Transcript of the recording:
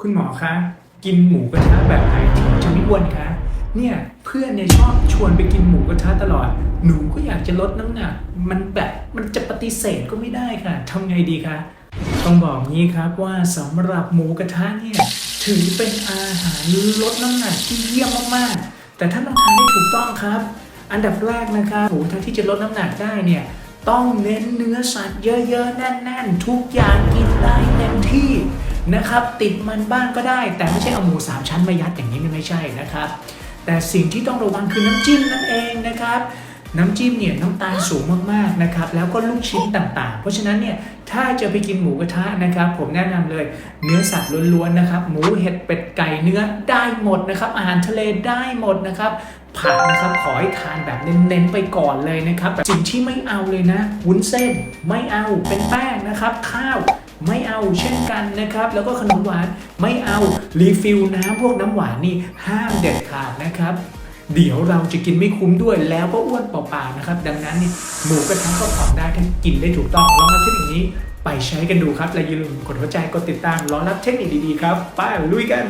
คุณหมอคะ กินหมูกระทะแบบไหนถึงจะไม่อ้วนคะ เนี่ยเพื่อนเนี่ยชอบชวนไปกินหมูกระทะตลอด หนูก็อยากจะลดน้ำหนัก มันแบบมันจะปฏิเสธก็ไม่ได้ค่ะทำไงดีคะ ต้องบอกงี้ครับว่าสำหรับหมูกระทะเนี่ยถือเป็นอาหารลดน้ำหนักที่เยี่ยมมากๆ แต่ถ้าต้องทานได้ถูกต้องครับ อันดับแรกนะครับหมูกระทะที่จะลดน้ำหนักได้เนี่ยต้องเน้นเนื้อสัตว์เยอะๆแน่นๆ ทุกอย่างกินได้เต็มที่ นะครับติดมันบ้างก็ได้ แต่ไม่ใช่เอาหมูสามชั้นมายัดอย่างนี้ไม่ใช่นะครับ แต่สิ่งที่ต้องระวังคือน้ำจิ้มนั่นเองนะครับ น้ำจิ้มเนี่ยน้ำตาลสูงมากๆนะครับแล้วก็ลูกชิ้นต่างๆ เพราะฉะนั้นเนี่ยถ้าจะไปกินหมูกระทะนะครับ ผมแนะนำเลยเนื้อสัตว์ล้วนๆนะครับ หมูเห็ดเป็ดไก่เนื้อได้หมดนะครับ อาหารทะเลได้หมดนะครับผักนะครับขอให้ทานแบบเน้นๆไปก่อนเลยนะครับแบบสิ่งที่ไม่เอาเลยนะวุ้นเส้นไม่เอาเป็นแป้งนะครับ ข้าว ไม่เอาเช่นกันนะครับ แล้วก็ขนมหวานไม่เอารีฟิลน้ำพวกน้ำหวานนี่ห้ามเด็ดขาดนะครับเดี๋ยวเราจะกินไม่คุ้มด้วยแล้วก็อ้วนเปล่าๆนะครับ ดังนั้นเนี่ยหมูกระทะก็ผ่อนได้ถ้ากินได้ถูกต้องลองเอาเทคนิคนี้ไปใช้กันดูครับ และอย่าลืมกดหัวใจกดติดตามรอรับเทคนิคดีๆครับ ไปลุยกัน